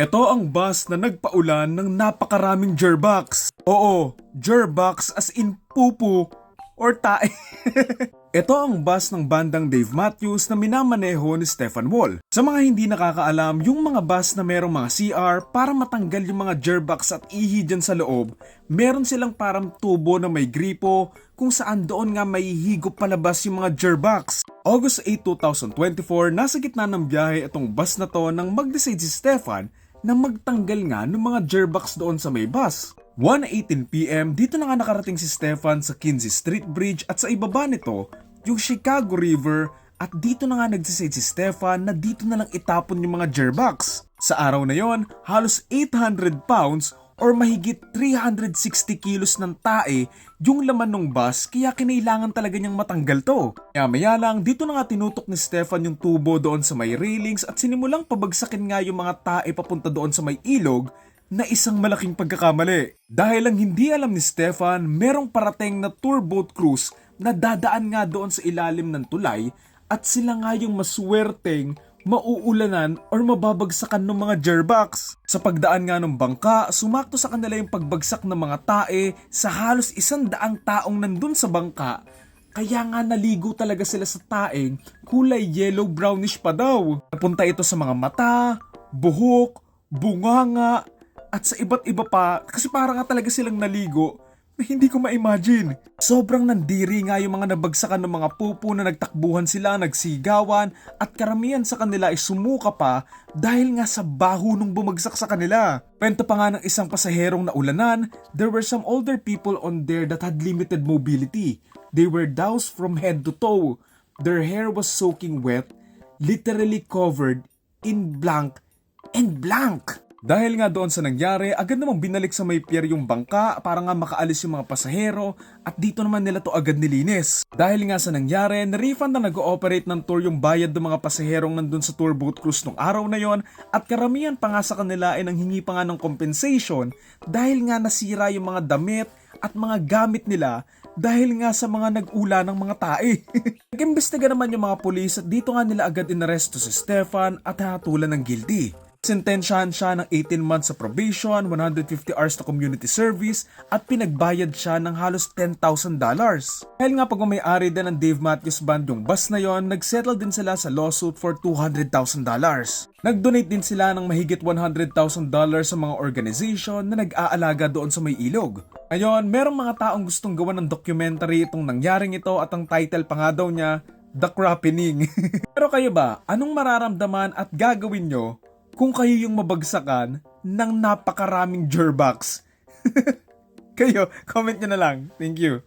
Ito ang bus na nagpaulan ng napakaraming jerbox. Oo, jerbox as in pupu or tae. Ito ang bus ng bandang Dave Matthews na minamaneho ni Stefan Wall. Sa mga hindi nakakaalam, yung mga bus na merong mga CR para matanggal yung mga jerbox at ihi dyan sa loob, meron silang parang tubo na may gripo kung saan doon nga may higop palabas yung mga jerbox. August 8, 2024, nasa gitna ng biyahe itong bus na to nang mag-decide si Stefan na magtanggal nga ng mga jerbox doon sa may bus. 1.18pm, dito na nga nakarating si Stefan sa Kinsey Street Bridge at sa ibaba nito, yung Chicago River at dito na nga nagsisade si Stefan na dito na lang itapon yung mga jerbox. Sa araw na yon, halos 800 pounds or mahigit 360 kilos ng tae yung laman ng bus kaya kinailangan talaga niyang matanggal to. Kaya maya lang, dito na nga tinutok ni Stefan yung tubo doon sa may railings at sinimulang pabagsakin nga yung mga tae papunta doon sa may ilog na isang malaking pagkakamali. Dahil lang hindi alam ni Stefan, merong parating na tour boat cruise na dadaan nga doon sa ilalim ng tulay at sila nga yung maswerteng mauulanan or mababagsakan ng mga jerbox. Sa pagdaan nga ng bangka, sumakto sa kanila yung pagbagsak ng mga tae sa halos isang daang taong nandun sa bangka kaya nga naligo talaga sila sa taeng kulay yellow brownish pa daw. Napunta ito sa mga mata, buhok, bunganga, at sa iba't iba pa kasi para nga talaga silang naligo na hindi ko ma-imagine. Sobrang nandiri nga yung mga nabagsakan ng mga pupo na nagtakbuhan sila, nagsigawan at karamihan sa kanila ay sumuka pa dahil nga sa baho nung bumagsak sa kanila. Kwento pa nga ng isang pasaherong na ulanan, there were some older people on there that had limited mobility. They were doused from head to toe. Their hair was soaking wet, literally covered in blank and blank. Dahil nga doon sa nangyari, agad namang binalik sa may pier yung bangka para nga makaalis yung mga pasahero at dito naman nila to agad nilinis. Dahil nga sa nangyari, na-refund na nag-ooperate ng tour yung bayad ng mga pasaherong nandun sa tour boat cruise nung araw na yon at karamihan pa nga sa kanila ay nanghingi pa nga ng compensation dahil nga nasira yung mga damit at mga gamit nila dahil nga sa mga nag-ula ng mga tae. Nag-imbestiga naman yung mga pulis at dito nga nila agad inaresto si Stefan at hatulan ng guilty. Sentensyahan siya ng 18 months sa probation, 150 hours na community service at pinagbayad siya ng halos $10,000. Dahil nga pag may-ari din ng Dave Matthews Band yung bus na yon, nagsettle din sila sa lawsuit for $200,000. Nag-donate din sila ng mahigit $100,000 sa mga organization na nag-aalaga doon sa may ilog. Ngayon, merong mga taong gustong gawa ng documentary itong nangyaring ito at ang title pa nga daw niya, The Crappening. Pero kayo ba, anong mararamdaman at gagawin nyo kung kayo yung mabagsakan ng napakaraming jerbox. kayo, comment nyo na lang. Thank you.